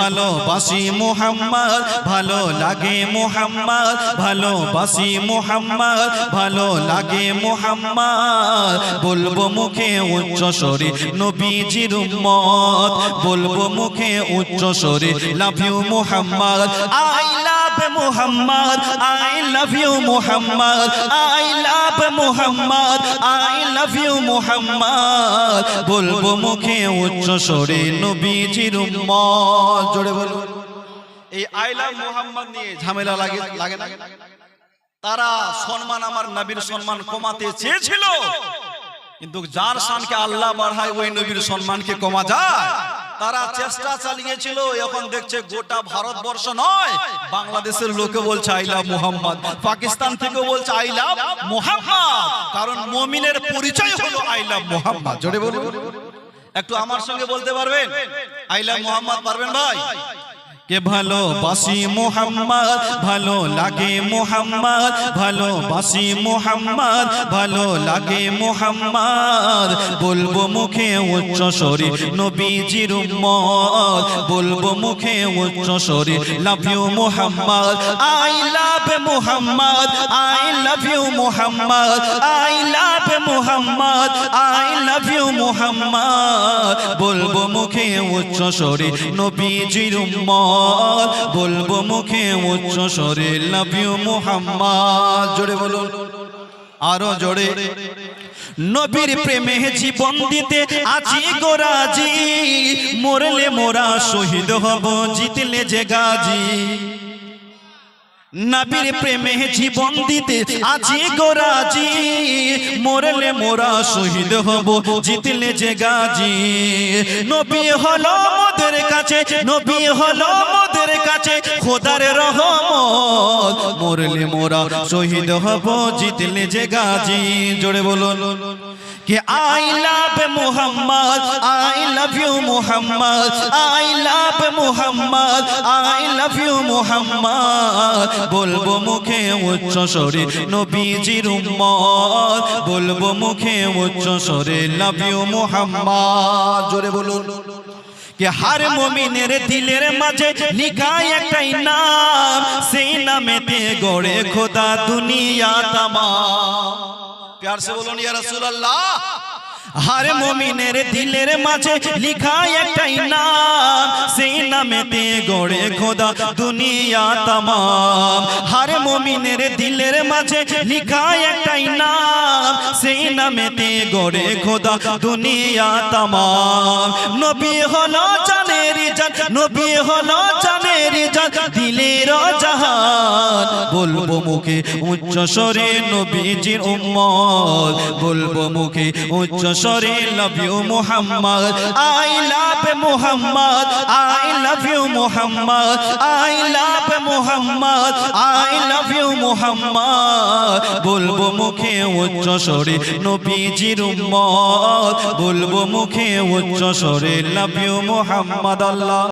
ভালোবাসি মোহাম্মদ, ভালো লাগে মোহাম্মদ, ভালোবাসি মোহাম্মদ, ভালো লাগে মোহাম্মদ। বলব মুখে উচ্চ স্বরে নবীজির উম্মত, বলব মুখে উচ্চ স্বরে love you Muhammad. I Muhammad I love you Muhammad I love Muhammad I love you Muhammad বলব মুখে উচ্চ স্বরে নবীজির উম্মত। জোরে বলুন। এই আই লাভ মোহাম্মদ নিয়ে ঝামেলা লাগে লাগে না। তারা সম্মান আমার নবীর সম্মান কমাতে চেয়েছিল। কিন্তু যার শানকে আল্লাহ বাড়ায়, ওই নবীর সম্মানকে কমা যায়। তারা চেষ্টা চালিয়েছিল, এখন দেখছে গোটা ভারতবর্ষ নয়, বাংলাদেশের লোকে বলছে আই লাভ মোহাম্মদ পাকিস্তান থেকে বলছে আই লাভ মোহাম্মদ কারণ মমিনের পরিচয় হলো আই লাভ মোহাম্মদ জোরে বলুন। একটু আমার সঙ্গে বলতে পারবেন? আই লাভ মোহাম্মদ পারবেন ভাই? কে ভালোবাসি মোহাম্মদ? ভালো লাগে মোহাম্মদ? ভালোবাসি মোহাম্মদ? ভালো লাগে মোহাম্মদ? বলব মুখে উচ্চ সরি নবীজির উম্মত। বলব মুখে উচ্চ sorry love you Muhammad. I love Muhammad I love you Muhammad I love Muhammad I love you Muhammad বলব মুখে উচ্চ স্বরে নবীজির উম্মত বলব মুখে উচ্চ স্বরে লাভ ইউ মোহাম্মদ জোরে বলুন আরও জোরে নবীর প্রেমে জীবন দিতে আছি গোরাজি মরলে মোরা শহীদ হব জিতলে যে গাজী নবীর প্রেমে জীবন দিতে আজি গোরাজি মরলে মোরা শহীদ হব জিতলে যে গাজি। নবী হলো মোদের কাছে নবী হলো মোদের কাছে খোদার রহমত। মরলে মোরা শহীদ হব জিতলে যে গাজি। জোরে বলুন। কে I love Muhammad you Muhammad I love Muhammad I love you Muhammad বলব মুখে উচ্চ স্বরে নবীজির উম্মত। বলব মুখে উচ্চ স্বরে লাভ ইউ মোহাম্মদ জোরে বলুন। কে হার মমিনের দিলের মাঝে লিখায় একটাই নাম সেই নামেতে গড়ে খোদা দুনিয়া তামা প্যার সে বলুন, ইয়া রাসূলুল্লাহ। হার মমিনের দিলের মাঝে লিখা একটাই নাম সেই নামে নামেতে গড়ে খোদা, দুনিয়া তাম হর মোমিনের দিলের মাঝে লিখা একটাই নাম সেই নামেতে গড়ে খোদা, দুনিয়া তাম নবী হলো জানের জান, নবী হলো জানের জান, দিলের জাহান। বলব মুখে উচ্চ স্বরে নবীজির উম্মত। বলব মুখে উচ্চ স্বরে love you Muhammad. I love Muhammad, I love you Muhammad I love Muhammad I love you Muhammad বলব মুখে উচ্চ স্বরে নবীজির উম্মত। বলব মুখে উচ্চ স্বরে লাভ ইউ মোহাম্মদ আল্লাহ